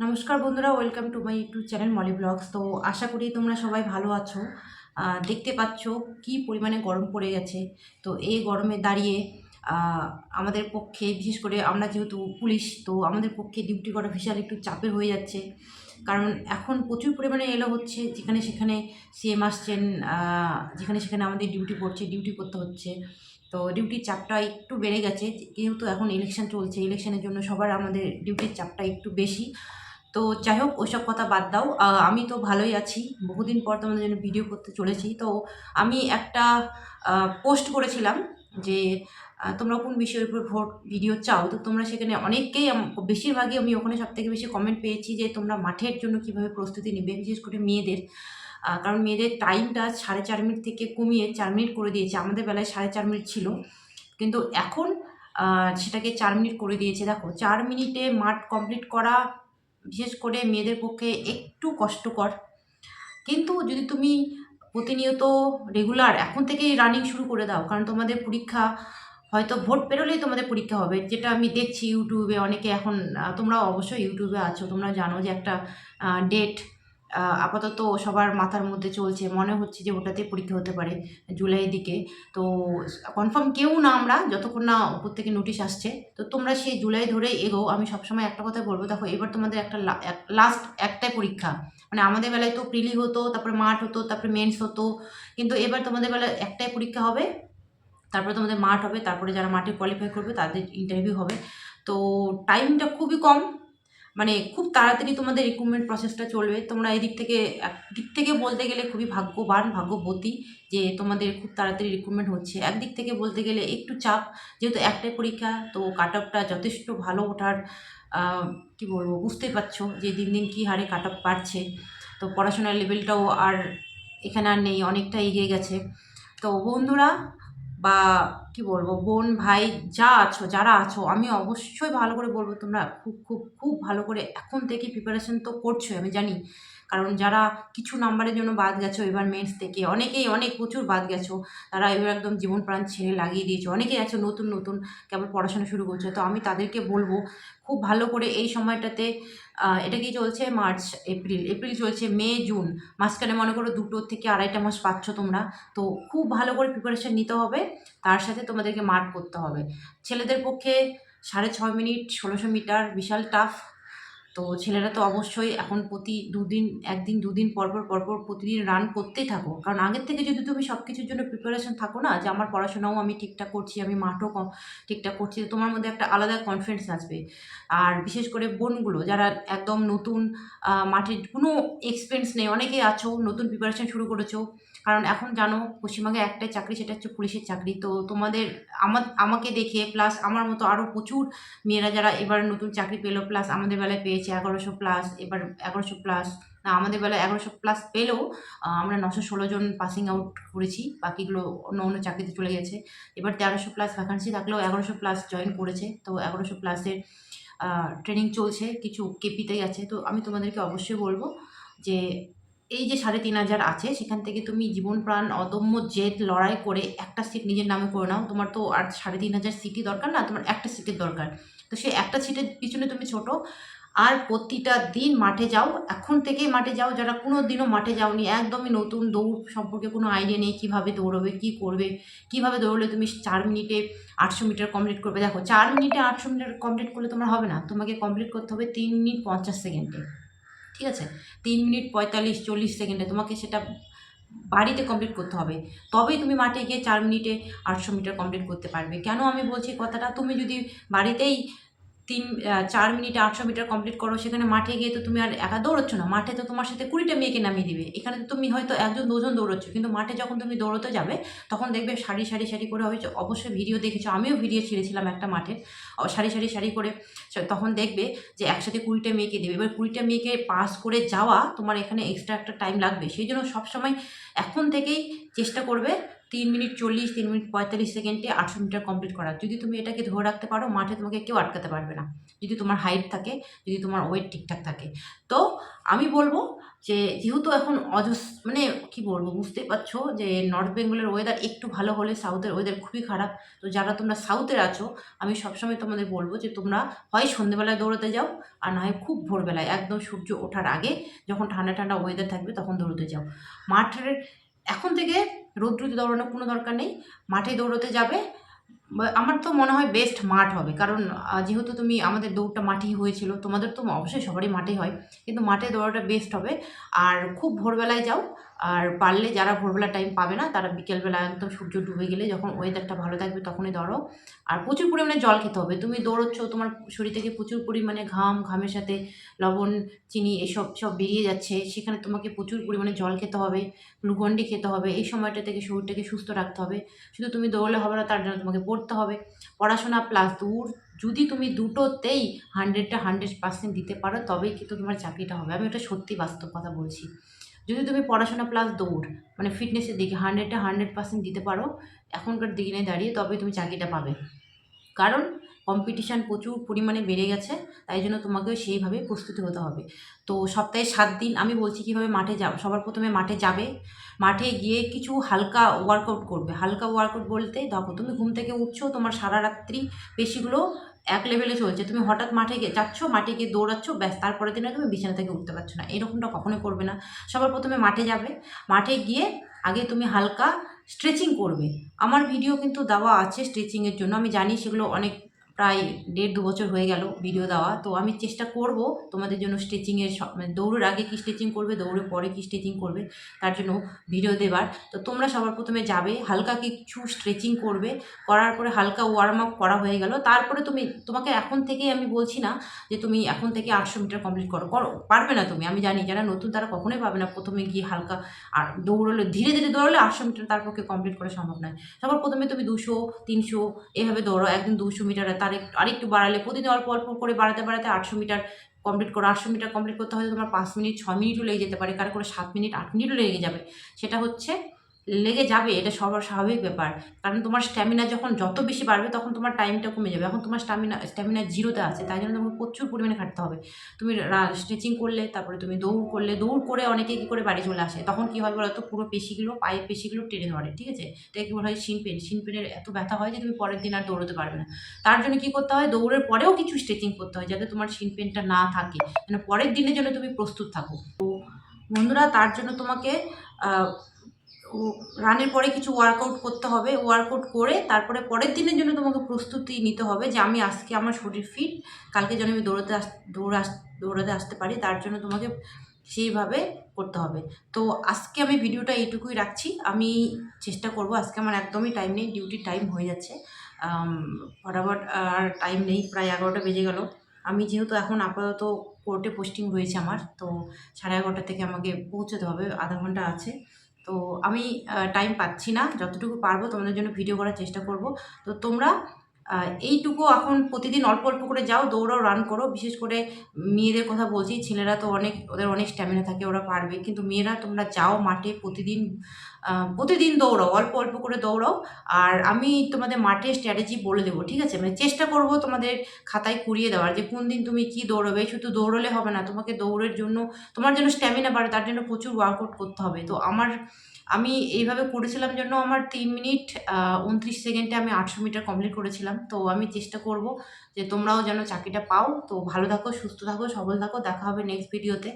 নমস্কার বন্ধুরা welcome to my YouTube channel Molly blogs তো আশা করি তোমরা সবাই ভালো আছো। দেখতে পাচ্ছ কি পরিমাণে গরম পড়ে গেছে। তো এই গরমে দাঁড়িয়ে আমাদের পক্ষে, বিশেষ করে আমরা যেহেতু পুলিশ, তো আমাদের পক্ষে ডিউটি করা বিশাল একটু চাপের হয়ে যাচ্ছে। কারণ এখন প্রচুর পরিমাণে এলো হচ্ছে, যেখানে সেখানে সিএম আসছেন যেখানে সেখানে আমাদের ডিউটি পড়ছে ডিউটি করতে হচ্ছে। তো ডিউটির চাপটা একটু বেড়ে গেছে, যেহেতু এখন ইলেকশন চলছে ইলেকশনের জন্য সবার আমাদের ডিউটির চাপটা একটু বেশি। তো যাই হোক ওইসব কথা বাদ দাও। আমি তো ভালোই আছি। বহুদিন পর তোমাদের জন্য ভিডিও করতে চলেছি। তো আমি একটা পোস্ট করেছিলাম যে তোমরা কোন বিষয়ের উপর ভোট ভিডিও চাও? তো তোমরা সেখানে অনেককেই বেশিরভাগই আমি ওখানে সব থেকে বেশি কমেন্ট পেয়েছি যে, তোমরা মাঠের জন্য কীভাবে প্রস্তুতি নেবে, বিশেষ করে মেয়েদের। কারণ মেয়েদের টাইমটা সাড়ে চার মিনিট থেকে কমিয়ে চার মিনিট করে দিয়েছে। আমাদের বেলায় সাড়ে চার মিনিট ছিল। কিন্তু এখন সেটাকে চার মিনিট করে দিয়েছে। দেখো, চার মিনিটে মাঠ কমপ্লিট করা বিশেষ করে মেয়েদের পক্ষে একটু কষ্টকর। কিন্তু যদি তুমি প্রতিনিয়ত রেগুলার এখন থেকেই রানিং শুরু করে দাও, কারণ তোমাদের পরীক্ষা হয়তো ভোট পেরোলেই তোমাদের পরীক্ষা হবে, যেটা আমি দেখছি ইউটিউবে অনেকে এখন তোমরা অবশ্যই ইউটিউবে আছো, তোমরা জানো যে একটা ডেট আপাতত সবার মাথার মধ্যে চলছে। মনে হচ্ছে যে ওটাতে পরীক্ষা হতে পারে জুলাইয়ের দিকে। তো কনফার্ম কেউ না আমরা, যতক্ষণ না উপর থেকে নোটিশ আসছে। তো তোমরা সেই জুলাই ধরে এগো। আমি সবসময় একটা কথা বলব, দেখো, এবার তোমাদের একটা লাস্ট একটাই পরীক্ষা। মানে আমাদের বেলায় তো প্রিলি হতো, তারপরে মাঠ হতো, তারপরে মেন্স হতো। কিন্তু এবার তোমাদের বেলায় একটাই পরীক্ষা হবে। তারপরে তোমাদের মাঠ হবে, তারপরে যারা মাঠে কোয়ালিফাই করবে, তাদের ইন্টারভিউ হবে। তো টাইমটা খুবই কম। মানে খুব তাড়াতাড়ি তোমাদের রিক্রুটমেন্ট প্রসেসটা চলবে। তোমরা এই দিক থেকে একদিক থেকে বলতে গেলে খুবই ভাগ্যবান, ভাগ্যবতী যে তোমাদের খুব তাড়াতাড়ি রিক্রুটমেন্ট হচ্ছে। একদিক থেকে বলতে গেলে একটু চাপ, যেহেতু একটাই পরীক্ষা, তো কাট অফটা যথেষ্ট ভালো ওঠার কি বলব, বুঝতেই পারছ যে দিন দিন কী হারে কাট অফ বাড়ছে। তো পড়াশোনার লেভেলটাও আর এখানে আর নেই, অনেকটা এগিয়ে গেছে। তো বন্ধুরা বা কি বলব, বোন, ভাই, যা আছো, যারা আছো, আমি অবশ্যই ভালো করে বলব, তোমরা খুব খুব খুব ভালো করে এখন থেকে প্রিপারেশন তো করছ আমি জানি। কারণ যারা কিছু নাম্বারের জন্য বাদ গেছো, এবার মেন্স থেকে অনেকেই, অনেক প্রচুর বাদ গেছো, তারা এবার একদম জীবন প্রাণ ছেড়ে লাগিয়ে দিয়েছ। অনেকেই আছো নতুন নতুন কেবল পড়াশোনা শুরু করছে। তো আমি তাদেরকে বলব, খুব ভালো করে এই সময়টাতে এটা কি চলছে? March, April. এপ্রিল চলছে মে, জুন। মাঝখানে মনে করো দুটো থেকে আড়াইটা মাস পাচ্ছ তোমরা। তো খুব ভালো করে প্রিপারেশন নিতে হবে। তার সাথে তোমাদেরকে মাঠ করতে হবে। ছেলেদের পক্ষে সাড়ে ছয় মিনিট, ষোলোশো মিটার, বিশাল টাফ তো ছেলেরা তো অবশ্যই এখন প্রতি দুদিন, একদিন, দুদিন পরপর পরপর প্রতিদিন রান করতেই থাকো। কারণ আগের থেকে যদি তুমি সব কিছুর জন্য প্রিপারেশন থাকো না, যে আমার পড়াশোনাও আমি ঠিকঠাক করছি, আমি মাঠও ঠিকঠাক করছি তোমার মধ্যে একটা আলাদা কনফিডেন্স আসবে। আর বিশেষ করে বোনগুলো, যারা একদম নতুন মাঠের কোনো এক্সপিরিয়েন্স নেই, অনেকেই আছো, নতুন প্রিপারেশন শুরু করেছ। কারণ এখন জানো, পশ্চিমবঙ্গে একটাই চাকরি, সেটা হচ্ছে পুলিশের চাকরি। তো তোমাদের আমার আমাকে দেখে প্লাস আমার মতো আরও প্রচুর মেয়েরা যারা এবার নতুন চাকরি পেল প্লাস আমাদের বেলায় পেয়েছে। এগারোশো প্লাস এবার এগারোশো প্লাস না, আমাদের বেলায় এগারোশো প্লাস পেলেও আমরা নশো ষোলো জন পাসিং আউট করেছি, বাকিগুলো অন্য অন্য চাকরিতে চলে গেছে। এবার তেরোশো প্লাস ভ্যাকান্সি থাকলেও এগারোশো প্লাস জয়েন করেছে, তো এগারোশো প্লাসের ট্রেনিং চলছে, কিছু কেপিতেই আছে, তো আমি তোমাদেরকে অবশ্যই বলব যে, এই যে সাড়ে তিন হাজার আছে, সেখান থেকে তুমি জীবন প্রাণ, অদম্য জেদ লড়াই করে একটা সিট নিজের নামে করে নাও। তোমার তো আর সাড়ে তিন হাজার সিটই দরকার না, তোমার একটা সিটের দরকার। তো সেই একটা সিটের পিছনে তুমি ছোট আর প্রতিটা দিন মাঠে যাও, এখন থেকেই মাঠে যাও, যারা কোনো দিনও মাঠে যাওনি, একদমই নতুন দৌড় সম্পর্কে কোনো আইডিয়া নেই কীভাবে দৌড়বে, কী করবে, কীভাবে দৌড়লে তুমি চার মিনিটে আটশো মিটার কমপ্লিট করবে। দেখো, চার মিনিটে আটশো মিটার কমপ্লিট করলে তোমার হবে না, তোমাকে কমপ্লিট করতে হবে তিন মিনিট পঞ্চাশ সেকেন্ডে, ঠিক আছে? তিন মিনিট পঁয়তাল্লিশ, চল্লিশ সেকেন্ডে তোমাকে সেটা বাড়িতে কমপ্লিট করতে হবে, তবেই তুমি মাঠে গিয়ে চার মিনিটে আটশো মিটার কমপ্লিট করতে পারবে। কেন আমি বলছি কথাটা? তুমি যদি বাড়িতেই তিন চার মিনিটে আটশো মিটার কমপ্লিট করো, সেখানে মাঠে গিয়ে তো তুমি আর একা দৌড়চ্ছ না। মাঠে তো তোমার সাথে কুড়িটা মেয়েকে নামিয়ে দিবে। এখানে তো তুমি হয়তো একজন, দুজন দৌড়চ্ছ, কিন্তু মাঠে যখন তুমি দৌড়তে যাবে, তখন দেখবে সারি সারি সারি করে হয়েছে। অবশ্যই ভিডিও দেখেছ, আমিও ভিডিও ছেড়েছিলাম একটা মাঠে। সারি সারি সারি করে তখন দেখবে যে একসাথে কুড়িটা মেয়েকে দেবে। এবার কুড়িটা মেয়েকে পাস করে যাওয়া তোমার এখানে এক্সট্রা একটা টাইম লাগবে। সেই জন্য সবসময় এখন থেকেই চেষ্টা করবে তিন মিনিট চল্লিশ, তিন মিনিট পঁয়তাল্লিশ সেকেন্ডে আটশো মিটার কমপ্লিট করা। যদি তুমি এটাকে ধরে রাখতে পারো, মাঠে তোমাকে কেউ আটকাতে পারবে না। যদি তোমার হাইট থাকে, যদি তোমার ওয়েট ঠিকঠাক থাকে। তো আমি বলব যে, যেহেতু এখন অজস মানে কি বলব, বুঝতেই পারছ যে নর্থ বেঙ্গলের ওয়েদার একটু ভালো হলে সাউথের ওয়েদার খুবই খারাপ। তো যারা তোমরা সাউথের আছো, আমি সবসময় তোমাদের বলব যে, তোমরা হয় সন্ধ্যেবেলায় দৌড়াতে যাও, আর না হয় খুব ভোরবেলায়। একদম সূর্য ওঠার আগে যখন ঠান্ডা ঠান্ডা ওয়েদার থাকবে, তখন দৌড়তে যাও। মাঠের, এখন থেকে রৌদ্রুতে দৌড়ানোর কোনো দরকার নেই, মাঠে দৌড়োতে যাবে। আমার তো মনে হয় বেস্ট মাঠ হবে, কারণ যেহেতু তুমি আমাদের দৌড়টা মাঠেই হয়েছিল, তোমাদের তো অবশ্যই সবারই মাঠে হয়, কিন্তু মাঠে দৌড়াটা বেস্ট হবে। আর খুব ভোরবেলায় যাও আর পারলে যারা ভোরবেলা টাইম পাবে না, তারা বিকেলবেলা একদম সূর্য ডুবে গেলে যখন ওয়েদারটা ভালো থাকবে তখনই দৌড়ো আর প্রচুর পরিমাণে জল খেতে হবে। তুমি দৌড়চ্ছ, তোমার শরীর থেকে প্রচুর পরিমাণে ঘাম, ঘামের সাথে লবণ, চিনি এসব সব বেরিয়ে যাচ্ছে। সেখানে তোমাকে প্রচুর পরিমাণে জল খেতে হবে, গ্লুকন্ডি খেতে হবে। এই সময়টা থেকে শরীরটাকে সুস্থ রাখতে হবে। শুধু তুমি দৌড়লে হবে না, তার জন্য তোমাকে পড়তে হবে। পড়াশোনা প্লাস দৌড়, যদি তুমি দুটোতেই হান্ড্রেডটা হান্ড্রেড পার্সেন্ট দিতে পারো, তবেই কিন্তু তোমার চাকরিটা হবে। আমি এটা সত্যি বাস্তব কথা বলছি। যদি তুমি পড়াশোনা প্লাস দৌড় মানে ফিটনেসের দিকে হান্ড্রেডটা হান্ড্রেড পার্সেন্ট দিতে পারো, এখনকার দিনে দাঁড়িয়ে তবে তুমি চাকরিটা পাবে। কারণ কম্পিটিশান প্রচুর পরিমাণে বেড়ে গেছে, তাই জন্য তোমাকেও সেইভাবে প্রস্তুতি হতে হবে। তো সপ্তাহে সাত দিন, আমি বলছি কীভাবে মাঠে যাও, সবার প্রথমে মাঠে যাবে, মাঠে গিয়ে কিছু হালকা ওয়ার্কআউট করবে। হালকা ওয়ার্কআউট বলতে, দেখো তুমি ঘুম থেকে উঠছো, তোমার সারা রাত্রি পেশিগুলো এক লেভেলে চলছে, তুমি হঠাৎ মাঠে গিয়ে যাচ্ছ, মাঠে গিয়ে দৌড়াচ্ছ, ব্যাস তারপরে দিনে তুমি বিছানা থেকে উঠতে পারছ না। এরকমটা কখনোই করবে না। সবার প্রথমে মাঠে যাবে। মাঠে গিয়ে আগে তুমি হালকা স্ট্রেচিং করবে। আমার ভিডিও কিন্তু দেওয়া আছে স্ট্রেচিংয়ের জন্য। আমি জানি সেগুলো অনেক প্রায় দেড় দু বছর হয়ে গেল ভিডিও দেওয়া। তো আমি চেষ্টা করব তোমাদের জন্য স্ট্রেচিংয়ের সব মানে দৌড়ের আগে কী স্ট্রেচিং করবে, দৌড়ের পরে কী স্ট্রেচিং করবে, তার জন্য ভিডিও দেবার। তো তোমরা সবার প্রথমে যাবে, হালকা কিছু স্ট্রেচিং করবে, করার পরে হালকা ওয়ার্ম আপ করা হয়ে গেল। তারপরে তুমি তোমাকে এখন থেকেই আমি বলছি না যে তুমি এখন থেকে আটশো মিটার কমপ্লিট করো। করো, পারবে না তুমি। আমি জানি যারা নতুন তারা কখনোই পাবে না প্রথমে গিয়ে হালকা আর দৌড়লে, ধীরে ধীরে দৌড়লে আটশো মিটার তার পক্ষে কমপ্লিট করা সম্ভব নয়। সবার প্রথমে তুমি দুশো, তিনশো, এভাবে দৌড়ো একদিন দুশো মিটার তার আরেকটু বাড়ালে, প্রতিদিন অল্প অল্প করে বাড়াতে বাড়াতে আটশো মিটার কমপ্লিট করো, আটশো মিটার কমপ্লিট করতে হয়তো তোমার পাঁচ মিনিট, ছ মিনিটও লেগে যেতে পারে। কারও করে সাত মিনিট, আট মিনিটও লেগে যাবে। সেটা হচ্ছে লেগে যাবে, এটা সবার স্বাভাবিক ব্যাপার। কারণ তোমার স্ট্যামিনা যখন যত বেশি বাড়বে, তখন তোমার টাইমটা কমে যাবে। এখন তোমার স্ট্যামিনা স্ট্যামিনা জিরোতে আছে, তাই জন্য তোমাকে প্রচুর পরিমাণে খাটতে হবে। তুমি স্ট্রেচিং করলে, তারপরে তুমি দৌড় করলে, দৌড় করে অনেকে কী করে বাড়ি চলে আসে? তখন কী হয় বলতো, পুরো পেশিগুলো, পায়ের পেশিগুলো টেনে ধরে, ঠিক আছে? এটাকে বলা হয় শিন পেন পেনের এত ব্যথা হয় যে তুমি পরের দিন আর দৌড়তে পারবে না। তার জন্য কী করতে হয়? দৌড়ের পরেও কিছু স্ট্রেচিং করতে হয়, যাতে তোমার শিন পেনটা না থাকে। মানে পরের দিনের জন্য তুমি প্রস্তুত থাকো। তো বন্ধুরা, তার জন্য তোমাকে রানের পরে কিছু ওয়ার্কআউট করতে হবে ওয়ার্কআউট করে তারপরে পরের দিনের জন্য তোমাকে প্রস্তুতি নিতে হবে যে আমি আজকে আমার শরীর ফিট কালকে যেন আমি দৌড়াতে আস, দৌড়া, দৌড়াতে আসতে পারি, তার জন্য তোমাকে সেইভাবে করতে হবে। তো আজকে আমি ভিডিওটা এইটুকুই রাখছি, আমি চেষ্টা করব, আজকে আমার একদমই টাইম নেই ডিউটির টাইম হয়ে যাচ্ছে ফটাফট আর টাইম নেই, প্রায় এগারোটা বেজে গেল। আমি যেহেতু এখন আপাতত কোর্টে পোস্টিং রয়েছে আমার, তো সাড়ে এগারোটা থেকে আমাকে পৌঁছতে হবে, আধা ঘণ্টা আছে। তো আমি টাইম পাচ্ছি না। যতটুকু পারব তোমাদের জন্য ভিডিও করার চেষ্টা করব। তো তোমরা এইটুকু এখন প্রতিদিন অল্প অল্প করে যাও, দৌড়াও রান করো। বিশেষ করে মেয়েদের কথা বলছি, ছেলেরা তো অনেক, ওদের অনেক স্ট্যামিনা থাকে, ওরা পারবে। কিন্তু মেয়েরা তোমরা যাও মাঠে প্রতিদিন প্রতিদিন দৌড়াও, অল্প অল্প করে দৌড়াও। আর আমি তোমাদের মাঠে স্ট্র্যাটেজি বলে দেবো, ঠিক আছে? মানে চেষ্টা করব তোমাদের খাতায় কুড়িয়ে দেওয়ার যে কোন দিন তুমি কি দৌড়বে। শুধু দৌড়লে হবে না, তোমাকে দৌড়ের জন্য, তোমার জন্য স্ট্যামিনা বাড়ে তার জন্য প্রচুর ওয়ার্কআউট করতে হবে। তো আমার, আমি এইভাবে করেছিলাম জন্য আমার তিন মিনিট উনত্রিশ সেকেন্ডে আমি আটশো মিটার কমপ্লিট করেছিলাম। তো আমি চেষ্টা করব যে তোমরাও যেন চাকরিটা পাও। তো ভালো থাকো, সুস্থ থাকো, সবল থাকো। দেখা হবে নেক্সট ভিডিওতে